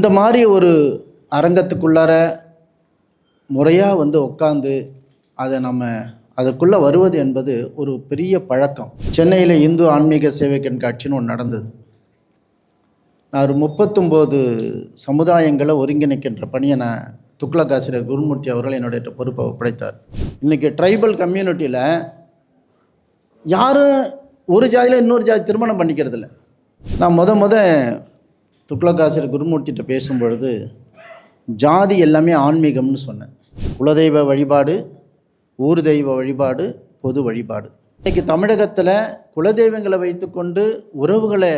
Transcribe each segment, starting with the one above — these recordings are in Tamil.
இந்த மாதிரி ஒரு அரங்கத்துக்குள்ளார முறையாக வந்து உட்காந்து அதை நம்ம அதுக்குள்ளே வருவது என்பது ஒரு பெரிய பழக்கம். சென்னையில் இந்து ஆன்மீக சேவை கண்காட்சின்னு ஒன்று நடந்தது. நான் ஒரு முப்பத்தொம்போது சமுதாயங்களை ஒருங்கிணைக்கின்ற பணியை நான் துக்ளக் ஆசிரியர் குருமூர்த்தி அவர்கள் என்னுடைய பொறுப்பை ஒப்படைத்தார். இன்றைக்கி ட்ரைபல் கம்யூனிட்டியில் யாரும் ஒரு ஜாதியில் இன்னொரு ஜாதி திருமணம் பண்ணிக்கிறதில்ல. நான் முத முத துக்ளகாசர் குருமூர்த்திட்ட குருமூர்த்திகிட்ட பேசும்பொழுது ஜாதி எல்லாமே ஆன்மீகம்னு சொன்னேன். குலதெய்வ வழிபாடு ஊர் தெய்வ வழிபாடு பொது வழிபாடு. இன்றைக்கி தமிழகத்தில் குலதெய்வங்களை வைத்துக்கொண்டு உறவுகளை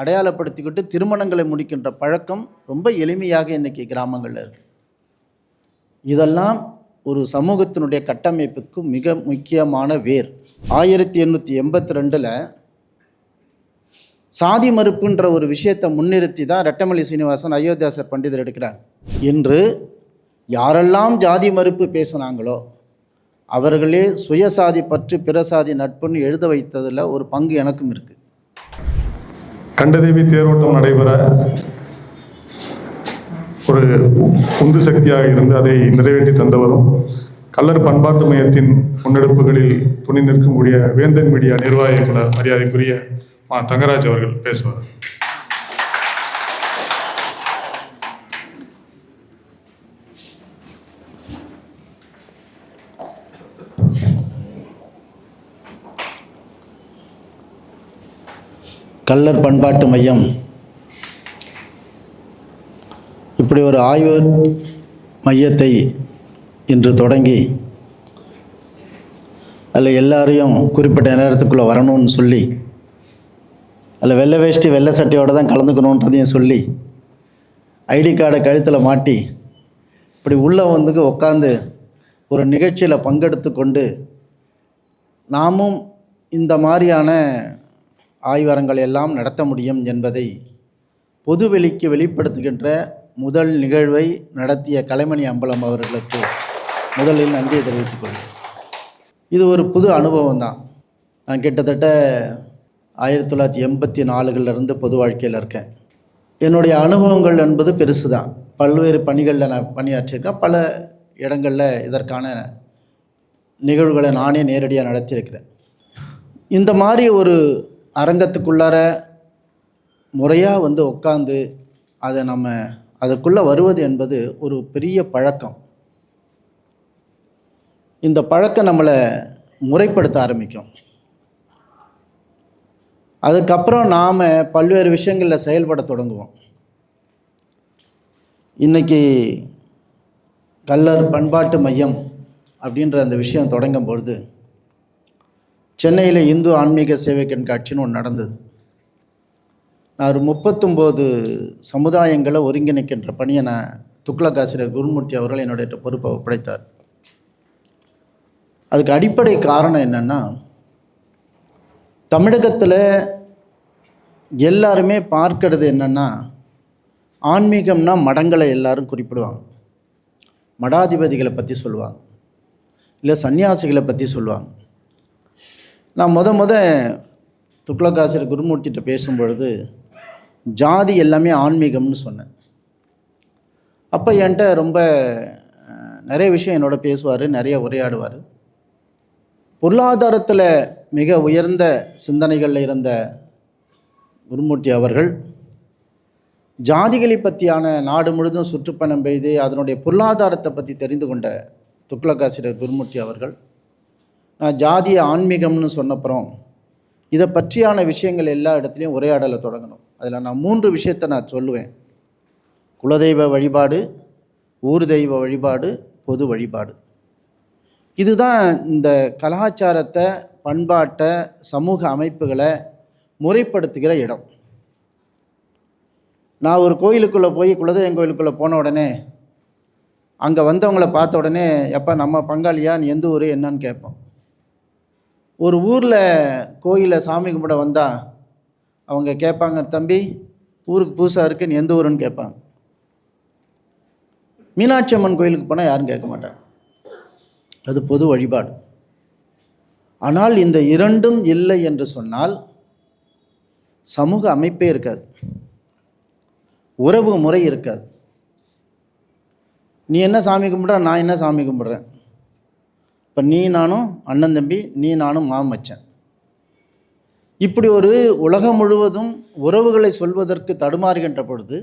அடையாளப்படுத்திக்கிட்டு திருமணங்களை முடிக்கின்ற பழக்கம் ரொம்ப எளிமையாக இன்றைக்கி கிராமங்களில் இருக்கு. இதெல்லாம் ஒரு சமூகத்தினுடைய கட்டமைப்புக்கு மிக முக்கியமான வேர். ஆயிரத்தி எண்ணூற்றி எண்பத்தி ரெண்டில் சாதி மறுப்புன்ற ஒரு விஷயத்தை முன்னிறுத்தி தான் ரெட்டமலை சீனிவாசன் அயோத்தியாசர் பண்டிதர் எடுக்கிறார். இன்று யாரெல்லாம் ஜாதி மறுப்பு பேசுனாங்களோ அவர்களே சுயசாதி பற்று பிறசாதி நட்புன்னு எழுத வைத்ததில் ஒரு பங்கு எனக்கும் இருக்குது கண்டதேவி தேரோட்டம் நடைபெற ஒரு உந்து சக்தியாக இருந்து அதை நிறைவேற்றி தந்தவரும் கல்லர் பண்பாட்டு மையத்தின் முன்னெடுப்புகளில் துணி நிற்கக்கூடிய வேந்தன் மீடியா நிர்வாக இயக்குனர் மரியாதைக்குரிய மா தங்கராஜ் அவர்கள் பேசுவார். கல்லர் பண்பாட்டு மையம். இப்படி ஒரு ஆய்வு மையத்தை இன்று தொடங்கி அதில் எல்லாரையும் குறிப்பிட்ட நேரத்துக்குள்ளே வரணும்னு சொல்லி அதில் வெள்ளை வேஷ்டி வெள்ளை சட்டையோடு தான் கலந்துக்கணுன்றதையும் சொல்லி ஐடி கார்டை கழுத்தில் மாட்டி இப்படி உள்ளே வந்து உட்காந்து ஒரு நிகழ்ச்சியில் பங்கெடுத்து கொண்டு நாமும் இந்த மாதிரியான ஆய்வரங்கள் எல்லாம் நடத்த முடியும் என்பதை பொதுவெளிக்கு வெளிப்படுத்துகின்ற முதல் நிகழ்வை நடத்திய கலைமணி அம்பலம் அவர்களுக்கு முதலில் நன்றியை தெரிவித்துக் கொள்கிறேன். இது ஒரு புது அனுபவம் தான். நான் கிட்டத்தட்ட ஆயிரத்தி தொள்ளாயிரத்தி எண்பத்தி நாலுகளிலிருந்து பொது வாழ்க்கையில் இருக்கேன். என்னுடைய அனுபவங்கள் என்பது பெருசு தான் பல்வேறு பணிகளில் நான் பணியாற்றியிருக்கேன். பல இடங்களில் இதற்கான நிகழ்வுகளை நானே நேரடியாக நடத்தியிருக்கிறேன். இந்த மாதிரி ஒரு அரங்கத்துக்குள்ளார முறையாக வந்து உட்காந்து அதை நம்ம அதுக்குள்ளே வருவது என்பது ஒரு பெரிய பழக்கம். இந்த பழக்கம் நம்மளை முறைப்படுத்த ஆரம்பிக்கும். அதுக்கப்புறம் நாம் பல்வேறு விஷயங்களில் செயல்பட தொடங்குவோம். இன்றைக்கி கல்லர் பண்பாட்டு மையம் அப்படின்ற அந்த விஷயம் தொடங்கும் பொழுது சென்னையில் இந்து ஆன்மீக சேவை கண்காட்சின்னு ஒன்று நடந்தது. நான் ஒரு முப்பத்தொம்போது சமுதாயங்களை ஒருங்கிணைக்கின்ற பணியை நான் துக்ளக் ஆசிரியர் குருமூர்த்தி அவர்கள் என்னுடைய பொறுப்பை ஒப்படைத்தார். அதுக்கு அடிப்படை காரணம் என்னென்னா தமிழகத்தில் எல்லாருமே பார்க்கறது என்னென்னா ஆன்மீகம்னா மடங்களை எல்லாரும் குறிப்பிடுவாங்க. மடாதிபதிகளை பற்றி சொல்லுவாங்க. இல்லை சன்னியாசிகளை பற்றி சொல்லுவாங்க. நான் முத முத துக்ளக்காசிரியர் குருமூர்த்திகிட்ட பேசும்பொழுது ஜாதி எல்லாமே ஆன்மீகம்னு சொன்னேன். அப்போ என்கிட்ட ரொம்ப நிறைய விஷயம் என்னோட பேசுவார் நிறைய உரையாடுவார். பொருளாதாரத்தில் மிக உயர்ந்த சிந்தனைகளில் இருந்த குருமூர்த்தி அவர்கள் ஜாதிகளை பற்றியான நாடு முழுதும் சுற்றுப்பயணம் பெய்து அதனுடைய பொருளாதாரத்தை பற்றி தெரிந்து கொண்ட துக்ளக்காசிரியர் குருமூர்த்தி அவர்கள் நான் ஜாதிய ஆன்மீகம்னு சொன்னப்புறம் இதை பற்றியான விஷயங்கள் எல்லா இடத்துலையும் உரையாடலை தொடங்கணும். அதில் நான் மூன்று விஷயத்தை நான் சொல்லுவேன். குலதெய்வ வழிபாடு ஊர் தெய்வ வழிபாடு பொது வழிபாடு. இதுதான் இந்த கலாச்சாரத்தை பண்பாட்டை சமூக அமைப்புகளை முறைப்படுத்துகிற இடம். நான் ஒரு கோயிலுக்குள்ளே போய் குலதெய்வம் கோயிலுக்குள்ளே போன உடனே அங்கே வந்தவங்கள பார்த்த உடனே எப்போ நம்ம பங்காளியா? நீ எந்த ஊர்? என்னன்னு கேட்போம். ஒரு ஊரில் கோயிலை சாமி கும்பிட வந்தால் அவங்க கேட்பாங்க தம்பி ஊருக்கு புதுசாக இருக்கு நீ எந்த ஊருன்னு கேட்பாங்க. மீனாட்சி அம்மன் கோயிலுக்கு போனால் யாரும் கேட்க மாட்டாங்க. அது பொது வழிபாடு. ஆனால் இந்த இரண்டும் இல்லை என்று சொன்னால் சமூக அமைப்பே இருக்காது. உறவு முறை இருக்காது. நீ என்ன சாமி கும்பிட்ற? நான் என்ன சாமி கும்பிட்றேன்? இப்போ நீ நானும் அண்ணன் தம்பி நீ நானும் மாமச்சன் இப்படி ஒரு உலகம் முழுவதும் உறவுகளை சொல்வதற்கு தடுமாறுகின்ற பொழுது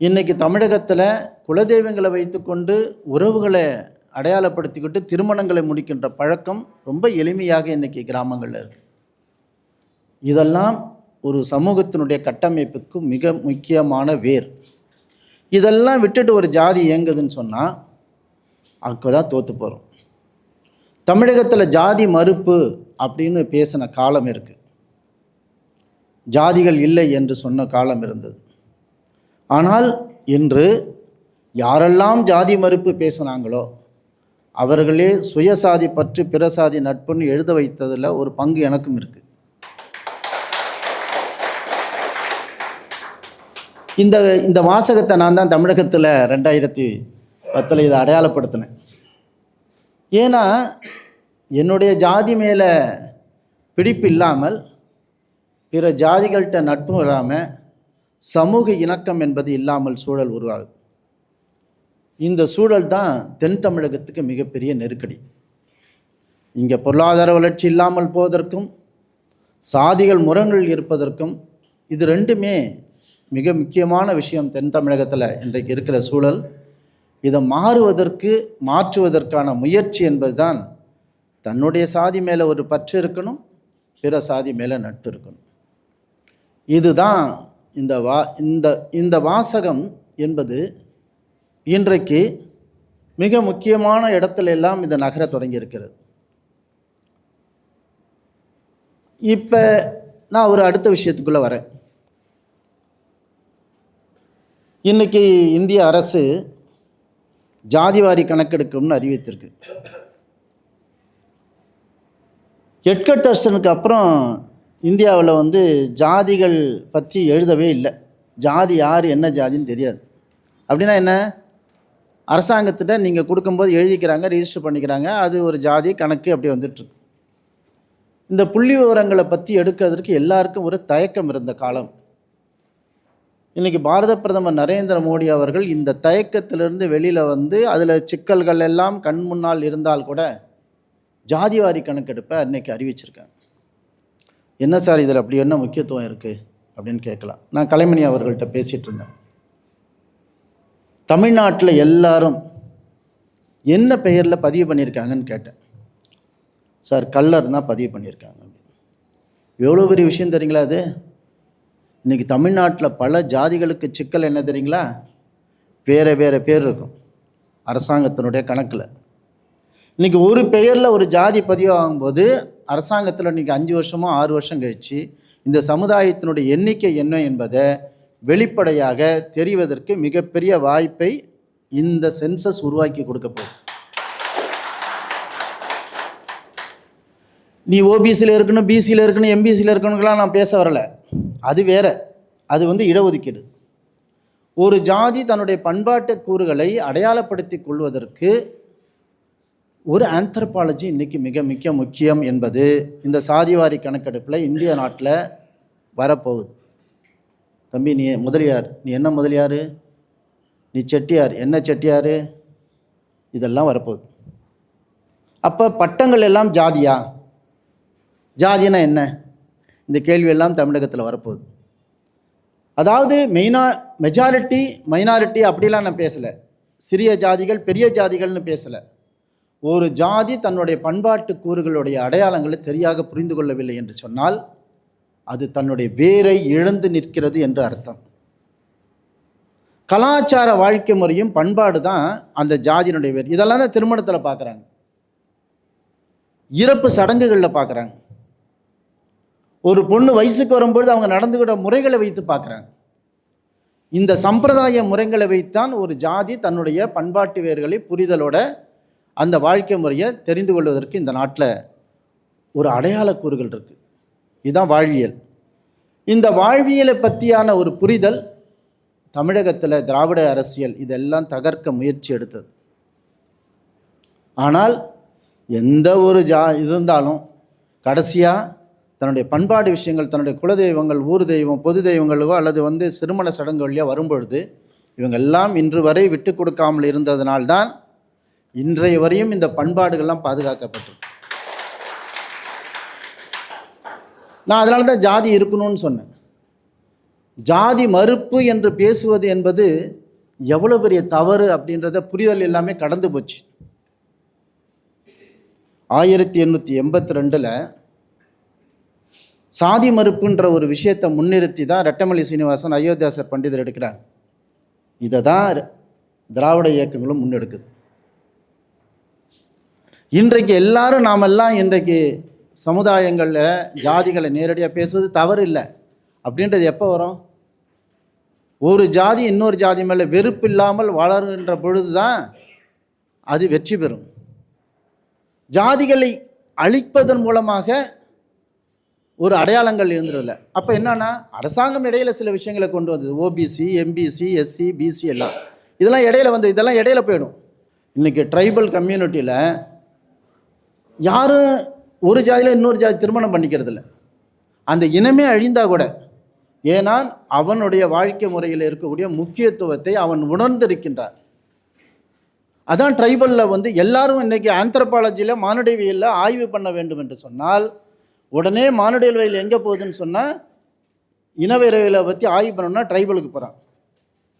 இன்றைக்கி தமிழகத்தில் குலதெய்வங்களை வைத்துக்கொண்டு உறவுகளை அடையாளப்படுத்திக்கிட்டு திருமணங்களை முடிக்கின்ற பழக்கம் ரொம்ப எளிமையாக இன்றைக்கி கிராமங்களில் இருக்குது இதெல்லாம் ஒரு சமூகத்தினுடைய கட்டமைப்புக்கு மிக முக்கியமான வேர். இதெல்லாம் விட்டுட்டு ஒரு ஜாதி இயங்குதுன்னு சொன்னால் அங்கே தான் தோற்று போகிறோம் தமிழகத்தில் ஜாதி மறுப்பு அப்படின்னு பேசின காலம் இருக்குது ஜாதிகள் இல்லை என்று சொன்ன காலம் இருந்தது. ஆனால் இன்று யாரெல்லாம் ஜாதி மறுப்பு பேசுனாங்களோ அவர்களே சுயசாதி பற்றி பிறசாதி நட்புன்னு எழுத வைத்ததில் ஒரு பங்கு எனக்கும் இருக்குது இந்த இந்த வாசகத்தை நான் தான் தமிழகத்தில் ரெண்டாயிரத்தி பத்தில் இதை அடையாளப்படுத்தினேன். ஏன்னா என்னுடைய ஜாதி மேலே பிடிப்பு இல்லாமல் பிற ஜாதிகள்கிட்ட நட்பு வராமல் சமூக இணக்கம் என்பது இல்லாமல் சூழல் உருவாகுது. இந்த சூழல் தான் தென் தமிழகத்துக்கு மிகப்பெரிய நெருக்கடி. இங்கே பொருளாதார வளர்ச்சி இல்லாமல் போவதற்கும் சாதிகள் முரங்கள் இருப்பதற்கும் இது ரெண்டுமே மிக முக்கியமான விஷயம் தென் தமிழகத்தில் இன்றைக்கு இருக்கிற சூழல். இதை மாறுவதற்கு மாற்றுவதற்கான முயற்சி என்பதுதான் தன்னுடைய சாதி மேலே ஒரு பற்று இருக்கணும் பிற சாதி மேலே நட்பு இருக்கணும். இதுதான் இந்த வா இந்த இந்த வாசகம் என்பது இன்றைக்கு மிக முக்கியமான இடத்துல எல்லாம் இந்த நகர தொடங்கி இருக்கிறது இப்போ நான் ஒரு அடுத்த விஷயத்துக்குள்ளே வரேன். இன்றைக்கி இந்திய அரசு ஜாதிவாரி கணக்கெடுக்கும்னு அறிவித்திருக்கு. எட்கட் தர்சனுக்கு அப்புறம் இந்தியாவில் வந்து ஜாதிகள் பற்றி எழுதவே இல்லை. ஜாதி யார் என்ன ஜாதின்னு தெரியாது. அப்படின்னா என்ன? அரசாங்கத்திட்ட நீங்கள் கொடுக்கும்போது எழுதிக்கிறாங்க ரிஜிஸ்டர் பண்ணிக்கிறாங்க. அது ஒரு ஜாதி கணக்கு அப்படி வந்துட்டுருக்கு. இந்த புள்ளி விவரங்களை பற்றி எடுக்கிறதுக்கு எல்லாருக்கும் ஒரு தயக்கம் இருந்த காலம். இன்றைக்கி பாரத பிரதமர் நரேந்திர மோடி அவர்கள் இந்த தயக்கத்திலிருந்து வெளியில் வந்து அதில் சிக்கல்கள் எல்லாம் கண் முன்னால் இருந்தால் கூட ஜாதிவாரி கணக்கெடுப்பை அன்றைக்கி அறிவிச்சிருக்காங்க. என்ன சார் இதில் அப்படி என்ன முக்கியத்துவம் இருக்குது அப்படின்னு கேட்கலாம். நான் கலைமணி அவர்கள்ட்ட பேசிகிட்டு இருந்தேன். தமிழ்நாட்டில் எல்லாரும் என்ன பெயரில் பதிவு பண்ணியிருக்காங்கன்னு கேட்டேன். சார் கல்லர் தான் பதிவு பண்ணியிருக்காங்க எவ்வளோ பெரிய விஷயம் தெரியுங்களா அது? இன்றைக்கி தமிழ்நாட்டில் பல ஜாதிகளுக்கு சிக்கல் என்ன தெரியுங்களா? வேறு வேறு பேர் இருக்கும். அரசாங்கத்தினுடைய கணக்கில். இன்றைக்கி ஒரு பெயரில் ஒரு ஜாதி பதிவாகும்போது அரசாங்கத்தில் இன்றைக்கி அஞ்சு வருஷமோ ஆறு வருஷம் கழித்து இந்த சமுதாயத்தினுடைய எண்ணிக்கை என்ன என்பதை வெளிப்படையாக தெரிவதற்கு மிகப்பெரிய வாய்ப்பை இந்த சென்சஸ் உருவாக்கி கொடுக்க போகுது. நீ ஓபிசியில் இருக்கணும் பிசியில் இருக்கணும் எம்பிசியில் இருக்கணுங்களாம் நான் பேச வரலை. அது வேற. அது வந்து இடஒதுக்கீடு. ஒரு ஜாதி தன்னுடைய பண்பாட்டு கூறுகளை அடையாளப்படுத்தி கொள்வதற்கு ஒரு ஆந்த்ரபாலஜி இன்னைக்கு மிக மிக முக்கியம் என்பது இந்த சாதிவாரி கணக்கெடுப்பில் இந்திய நாட்டில் வரப்போகுது. தம்பி நீ முதலியார். நீ என்ன முதலியார்? நீ செட்டியார். என்ன செட்டியார்? இதெல்லாம் வரப்போகுது. அப்போ பட்டங்கள் எல்லாம் ஜாதியா? ஜாதினா என்ன? இந்த கேள்வியெல்லாம் தமிழகத்தில் வரப்போகுது. அதாவது மெயினா மெஜாரிட்டி மைனாரிட்டி அப்படிலாம் நான் பேசலை. சிறிய ஜாதிகள் பெரிய ஜாதிகள்னு பேசலை. ஒரு ஜாதி தன்னுடைய பண்பாட்டு கூறுகளுடைய அடையாளங்களை சரியாக புரிந்து கொள்ளவில்லை என்று சொன்னால் அது தன்னுடைய வேரை இழந்து நிற்கிறது என்று அர்த்தம். கலாச்சார வாழ்க்கை முறையும் பண்பாடு தான் அந்த ஜாதியினுடைய வேர். இதெல்லாம் தான் திருமணத்தில் பார்க்குறாங்க இறப்பு சடங்குகளில் பார்க்குறாங்க ஒரு பொண்ணு வயசுக்கு வரும்பொழுது அவங்க நடந்துக்கிட்ட முறைகளை வைத்து பார்க்குறாங்க இந்த சம்பிரதாய முறைகளை வைத்தான் ஒரு ஜாதி தன்னுடைய பண்பாட்டு வேர்களை புரிதலோட அந்த வாழ்க்கை முறையை தெரிந்து கொள்வதற்கு இந்த நாட்டில் ஒரு அடையாள கூறுகள் இருக்குது இதுதான் வாழ்வியல். இந்த வாழ்வியலை பற்றியான ஒரு புரிதல் தமிழகத்தில் திராவிட அரசியல் இதெல்லாம் தகர்க்க முயற்சி எடுத்தது. ஆனால் எந்த ஒரு ஜா இருந்தாலும் கடைசியாக தன்னுடைய பண்பாடு விஷயங்கள் தன்னுடைய குலதெய்வங்கள் ஊர் தெய்வம் பொது தெய்வங்களுக்கோ அல்லது வந்து சிறுமண சடங்கு வழியாக வரும்பொழுது இவங்க எல்லாம் இன்று வரை விட்டு கொடுக்காமல் இருந்ததனால்தான் இன்றைய வரையும் இந்த பண்பாடுகள்லாம் பாதுகாக்கப்பட்டிருக்கு. நான் அதனால தான் ஜாதி இருக்கணும்னு சொன்னேன். ஜாதி மறுப்பு என்று பேசுவது என்பது எவ்வளோ பெரிய தவறு அப்படின்றத புரிதல் எல்லாமே கடந்து போச்சு. ஆயிரத்தி எண்ணூற்றி எண்பத்தி ரெண்டில் சாதி மறுப்புன்ற ஒரு விஷயத்தை முன்னிறுத்தி தான் ரெட்டமல்லி சீனிவாசன் அயோத்தியாசர் பண்டிதர் எடுக்கிறார். இதை தான் திராவிட இயக்கங்களும் முன்னெடுக்குது. இன்றைக்கு எல்லாரும் நாமெல்லாம் இன்றைக்கு சமுதாயங்களில் ஜாதிகளை நேரடியாக பேசுவது தவறு இல்லை அப்படின்றது எப்போ வரும்? ஒரு ஜாதி இன்னொரு ஜாதி மேலே வெறுப்பு இல்லாமல் வளருகின்ற பொழுது தான் அது வெற்றி பெறும். ஜாதிகளை அழிப்பதன் மூலமாக ஒரு அடையாளங்கள் இருந்துடல அப்போ என்னன்னா அரசாங்கம் இடையில சில விஷயங்களை கொண்டு வந்தது. ஓபிசி எம்பிசி எஸ்சி பிசி எல்லாம். இதெல்லாம் இடையில வந்து இதெல்லாம் இடையில போயிடும். இன்றைக்கி ட்ரைபல் கம்யூனிட்டியில் யாரும் ஒரு ஜாதியில் இன்னொரு ஜாதி திருமணம் பண்ணிக்கிறது இல்லை அந்த இனமே அழிந்தா கூட ஏனால் அவனுடைய வாழ்க்கை முறையில் இருக்கக்கூடிய முக்கியத்துவத்தை அவன் உணர்ந்திருக்கின்றான். அதான் ட்ரைபலில் வந்து எல்லாரும் இன்னைக்கு ஆந்த்ரபாலஜியில் மானுடவியலில் ஆய்வு பண்ண வேண்டும் என்று சொன்னால் உடனே மானுடவியல் எங்கே போகுதுன்னு சொன்னால் இனவிரவியலை பற்றி ஆய்வு பண்ணணும்னா ட்ரைபலுக்கு போகிறான்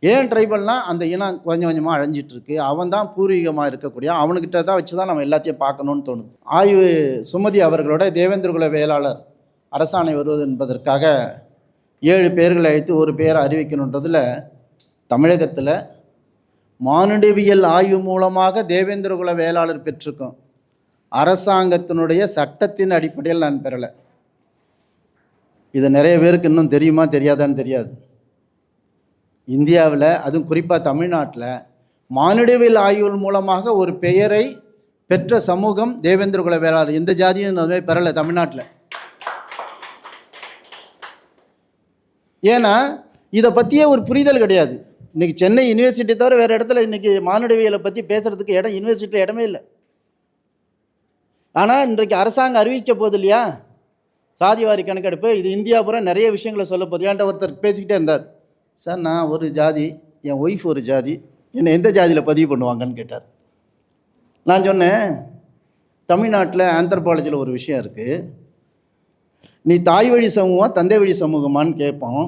ஏன் ட்ரைபல்னா அந்த இனம் கொஞ்சம் கொஞ்சமாக அழிஞ்சிட்டு இருக்கு அவன் தான் பூர்வீகமாக இருக்கக்கூடிய அவனுக்கிட்ட தான் வச்சு தான் நம்ம எல்லாத்தையும் பார்க்கணும்னு தோணுது. ஆய்வு சுமதி அவர்களோட தேவேந்திரகுல வேளாளர் அரசாணை வருவது என்பதற்காக ஏழு பேர்களை அழைத்து ஒரு பேரை அறிவிக்கணுன்றதில் தமிழகத்தில் மானுடவியல் ஆய்வு மூலமாக தேவேந்திரகுல வேளாளர் பெற்றிருக்கோம். அரசாங்கத்தினுடைய சட்டத்தின் அடிப்படையில் நான் பெறலை. இது நிறைய பேருக்கு இன்னும் தெரியுமா தெரியாதான்னு தெரியாது. இந்தியாவில் அதுவும் குறிப்பாக தமிழ்நாட்டில் மானுடவியல் ஆய்வுகள் மூலமாக ஒரு பெயரை பெற்ற சமூகம் தேவேந்திரகுல வேளாளர். எந்த ஜாதியும் அதுவே பெறலை தமிழ்நாட்டில். ஏன்னா இதை பற்றியே ஒரு புரிதல் கிடையாது. இன்றைக்கி சென்னை யூனிவர்சிட்டி தவிர வேறு இடத்துல இன்றைக்கி மானுடவியலை பற்றி பேசுகிறதுக்கு இடம் யூனிவர்சிட்டியில் இடமே இல்லை. ஆனால் இன்றைக்கு அரசாங்கம் அறிவிக்க போகுது இல்லையா? சாதிவாரி கணக்கெடுப்பு இது இந்தியா பூரா நிறைய விஷயங்களை சொல்ல போகுது. ஏன்ட்ட ஒருத்தர் பேசிக்கிட்டே இருந்தார்? சார் நான் ஒரு ஜாதி என் ஒய்ஃப் ஒரு ஜாதி என்னை எந்த ஜாதியில் பதிவு பண்ணுவாங்கன்னு கேட்டார். நான் சொன்னேன் தமிழ்நாட்டில் ஆந்த்ரபாலஜியில் ஒரு விஷயம் இருக்குது நீ தாய் வழி சமூகமா தந்தை வழி சமூகமான்னு கேட்போம்.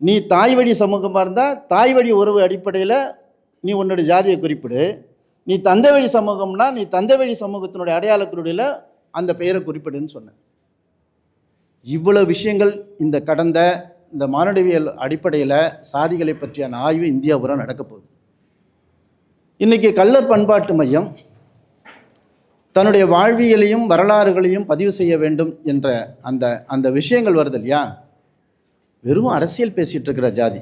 நீ தாய் வழி சமூகமாக இருந்தால் தாய் வழி உறவு அடிப்படையில் நீ உன்னோட ஜாதியை குறிப்பிடு. நீ தந்தை வழி சமூகம்னா நீ தந்தை வழி சமூகத்தினுடைய அடையாள குறியீடில் அந்த பெயரை குறிப்பிடுன்னு சொன்னேன். இவ்வளோ விஷயங்கள் இந்த கடந்த இந்த மானுடவியல் அடிப்படையில் சாதிகளை பற்றியான ஆய்வு இந்தியா பூரா நடக்கப்போகுது இன்றைக்கி கள்ளர் பண்பாட்டு மையம் தன்னுடைய வாழ்வியலையும் வரலாறுகளையும் பதிவு செய்ய வேண்டும் என்ற அந்த அந்த விஷயங்கள் வருது இல்லையா? வெறும் அரசியல் பேசிகிட்டு இருக்கிற ஜாதி.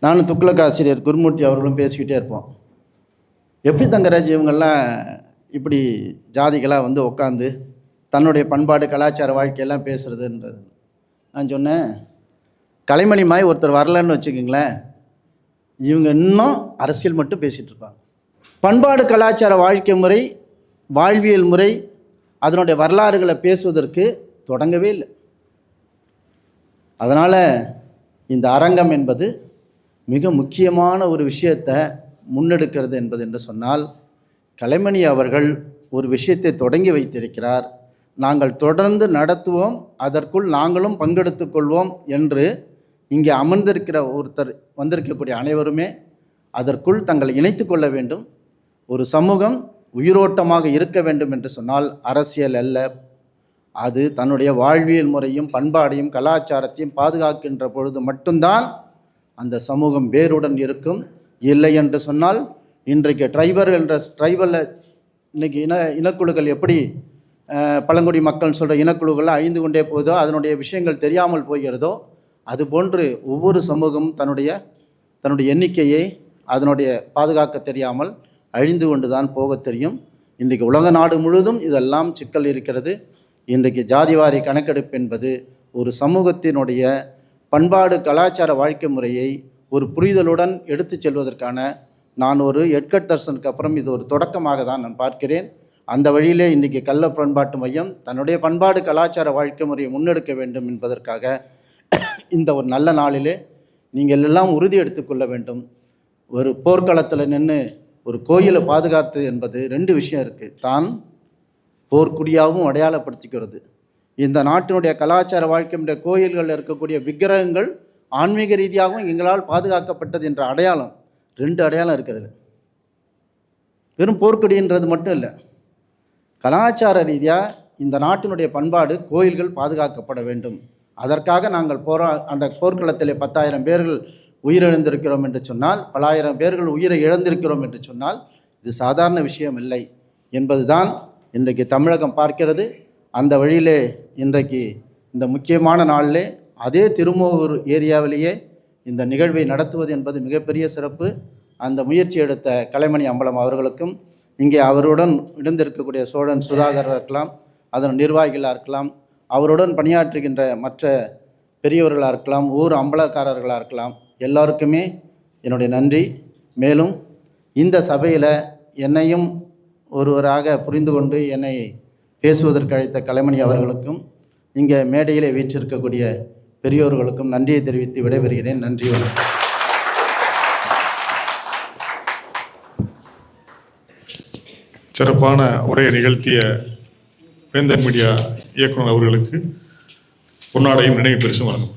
நானும் துக்ளக் ஆசிரியர் குருமூர்த்தி அவர்களும் பேசிக்கிட்டே இருப்போம். எப்படி தங்கராஜ் இவங்கெல்லாம் இப்படி ஜாதிகளாக வந்து உட்காந்து தன்னுடைய பண்பாடு கலாச்சார வாழ்க்கையெல்லாம் பேசுகிறதுன்றது நான் சொன்னேன் கலைமணி மாதிரி ஒருத்தர் வரலன்னு வச்சுக்கோங்களேன் இவங்க இன்னும் அரசியல் மட்டும் பேசிகிட்டு இருப்பாங்க. பண்பாடு கலாச்சார வாழ்க்கை முறை வாழ்வியல் முறை அதனுடைய வரலாறுகளை பேசுவதற்கு தொடங்கவே இல்லை. அதனால் இந்த அரங்கம் என்பது மிக முக்கியமான ஒரு விஷயத்தை முன்னெடுக்கிறது என்பது என்று சொன்னால் கலைமணி அவர்கள் ஒரு விஷயத்தை தொடங்கி வைத்திருக்கிறார். நாங்கள் தொடர்ந்து நடத்துவோம் அதற்குள் நாங்களும் பங்கெடுத்து கொள்வோம் என்று இங்கே அமர்ந்திருக்கிற ஒருத்தர் வந்திருக்கக்கூடிய அனைவருமே அதற்குள் தங்களை இணைத்து கொள்ள வேண்டும். ஒரு சமூகம் உயிரோட்டமாக இருக்க வேண்டும் என்று சொன்னால் அரசியல் அல்ல. அது தன்னுடைய வாழ்வியல் முறையும் பண்பாடையும் கலாச்சாரத்தையும் பாதுகாக்கின்ற பொழுது மட்டும்தான் அந்த சமூகம் வேருடன் இருக்கும். இல்லை என்று சொன்னால் இன்றைக்கு ட்ரைபர் என்ற ட்ரைபலில் இன்றைக்கி இன இனக்குழுக்கள் எப்படி பழங்குடி மக்கள் சொல்கிற இனக்குழுக்கள் அழிந்து கொண்டே போகுதோ அதனுடைய விஷயங்கள் தெரியாமல் போகிறதோ அதுபோன்று ஒவ்வொரு சமூகமும் தன்னுடைய தன்னுடைய எண்ணிக்கையை அதனுடைய பாதுகாக்க தெரியாமல் அழிந்து கொண்டு தான் போக தெரியும். இன்றைக்கு உலக நாடு முழுவதும் இதெல்லாம் சிக்கல் இருக்கிறது. இன்றைக்கு ஜாதிவாரி கணக்கெடுப்பு என்பது ஒரு சமூகத்தினுடைய பண்பாடு கலாச்சார வாழ்க்கை முறையை ஒரு புரிதலுடன் எடுத்து செல்வதற்கான நான் ஒரு எட்கட் தர்சனுக்கு அப்புறம் இது ஒரு தொடக்கமாக தான் நான் பார்க்கிறேன். அந்த வழியிலே இன்றைக்கி கள்ள பண்பாட்டு மையம் தன்னுடைய பண்பாடு கலாச்சார வாழ்க்கை முறையை முன்னெடுக்க வேண்டும் என்பதற்காக இந்த ஒரு நல்ல நாளிலே நீங்கள் எல்லாம் உறுதி எடுத்துக்கொள்ள வேண்டும். ஒரு போர்க்களத்தில் நின்று ஒரு கோயிலை பாதுகாத்து என்பது ரெண்டு விஷயம் இருக்குது தான் போர்க்குடியாகவும் அடையாளப்படுத்திக்கிறது. இந்த நாட்டினுடைய கலாச்சார வாழ்க்கையுடைய கோயில்களில் இருக்கக்கூடிய விக்கிரகங்கள் ஆன்மீக ரீதியாகவும் எங்களால் பாதுகாக்கப்பட்டது என்ற அடையாளம் ரெண்டு அடையாளம் இருக்குது அதில். வெறும் போர்க்கொடின்றது மட்டும் இல்லை கலாச்சார ரீதியாக இந்த நாட்டினுடைய பண்பாடு கோயில்கள் பாதுகாக்கப்பட வேண்டும். அதற்காக நாங்கள் போரா அந்த போர்க்களத்திலே பத்தாயிரம் பேர்கள் உயிரிழந்திருக்கிறோம் என்று சொன்னால் பலாயிரம் பேர்கள் உயிரை இழந்திருக்கிறோம் என்று சொன்னால் இது சாதாரண விஷயம் இல்லை. என்பதுதான் இன்றைக்கு தமிழகம் பார்க்கிறது. அந்த வழியிலே இன்றைக்கு இந்த முக்கியமான நாளிலே அதே திருமூர் ஏரியாவிலேயே இந்த நிகழ்வை நடத்துவது என்பது மிகப்பெரிய சிறப்பு. அந்த முயற்சி எடுத்த கலைமணி அம்பலம் அவர்களுக்கும் இங்கே அவருடன் இணைந்திருக்கக்கூடிய சோழன் சுதாகராக இருக்கலாம் அதன் நிர்வாகிகளாக இருக்கலாம் அவருடன் பணியாற்றுகின்ற மற்ற பெரியவர்களாக இருக்கலாம் ஊர் அம்பலக்காரர்களாக இருக்கலாம் எல்லாருக்குமே என்னுடைய நன்றி. மேலும் இந்த சபையில் என்னையும் ஒருவராக புரிந்து கொண்டு என்னை பேசுவதற்கு அழைத்த கலைமணி அவர்களுக்கும் இங்கே மேடையிலே வீற்றிருக்கக்கூடிய பெரியோர்களுக்கும் நன்றியை தெரிவித்து விடைபெறுகிறேன். நன்றி வணக்கம். சிறப்பான உரையை நிகழ்த்திய வேந்தன் மீடியா இயக்குனர் அவர்களுக்கு பொன்னாடையும் நினைவு பரிசும் வழங்கும்.